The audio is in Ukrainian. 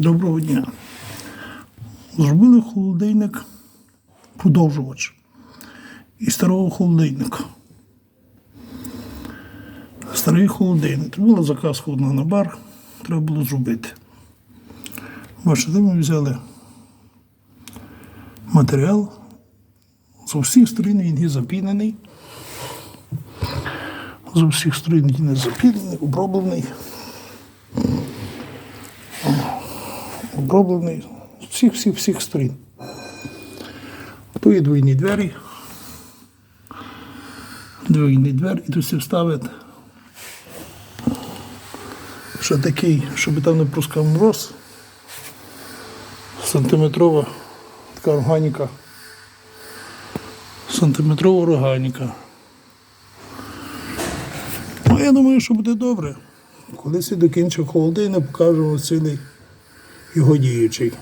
Доброго дня. Зробили холодильник подовжувач із старого холодильника. Старий холодильник. Це була заказ ходного на бар, треба було зробити. Бачите, ми взяли матеріал. З усіх сторін він є запінений. З усіх сторін він є запінений, оброблений. Оброблений з всіх всіх всіх сторін. Тут є двійні двері. Двійні двері, і тут всі вставить. Ще такий, щоб там не пускав мороз. Сантиметрова така органіка. Сантиметрова органіка. Ну, я думаю, що буде добре. Колись я докінчив холодильник, покажу цілий його діючий.